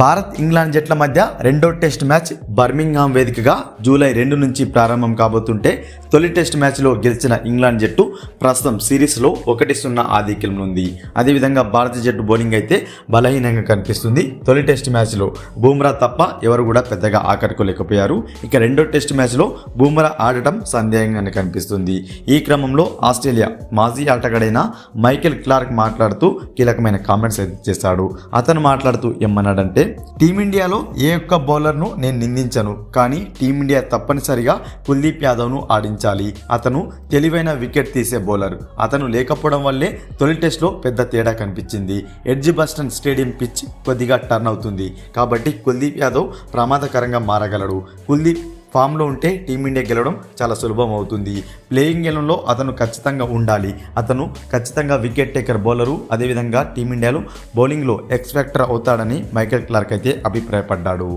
Bharat England జట్ల మధ్య రెండో టెస్ట్ మ్యాచ్ బర్మింగ్హామ్ వేదికగా జూలై రెండు నుంచి ప్రారంభం కాబోతుంటే తొలి టెస్ట్ మ్యాచ్లో గెలిచిన ఇంగ్లాండ్ జట్టు ప్రస్తుతం సిరీస్లో ఒకటి సున్నా ఆధిక్యంలో ఉంది. అదేవిధంగా భారత జట్టు బౌలింగ్ అయితే బలహీనంగా కనిపిస్తుంది. తొలి టెస్ట్ మ్యాచ్లో బూమ్రా తప్ప ఎవరు కూడా పెద్దగా ఆకట్టుకోలేకపోయారు. ఇక రెండో టెస్ట్ మ్యాచ్లో బూమ్రా ఆడటం సందేహంగానే కనిపిస్తుంది. ఈ క్రమంలో ఆస్ట్రేలియా మాజీ ఆటగాడైన మైకేల్ క్లార్క్ మాట్లాడుతూ కీలకమైన కామెంట్స్ అయితే చేశాడు. అతను మాట్లాడుతూ ఏమన్నాడంటే టీమిండియాలో ఏ ఒక్క బౌలర్ను నేను నిందించను కానీ టీమిండియా తప్పనిసరిగా కుల్దీప్ యాదవ్ను ఆడించాలి. అతను తెలివైన వికెట్ తీసే బౌలర్. అతను లేకపోవడం వల్లే తొలి టెస్ట్లో పెద్ద తేడా కనిపించింది. ఎడ్జ్ బస్టన్ స్టేడియం పిచ్ కొద్దిగా టర్న్ అవుతుంది. కాబట్టి కుల్దీప్ యాదవ్ ప్రమాదకరంగా మారగలడు. కుల్దీప్ ఫామ్లో ఉంటే టీమిండియా గెలవడం చాలా సులభం అవుతుంది. ప్లేయింగ్ గేమ్లో అతను ఖచ్చితంగా ఉండాలి. అతను ఖచ్చితంగా వికెట్ టేకర్ బౌలరు. అదేవిధంగా టీమిండియాలో బౌలింగ్లో ఎక్స్పెక్టర్ అవుతాడని మైకేల్ క్లార్క్ అయితే అభిప్రాయపడ్డాడు.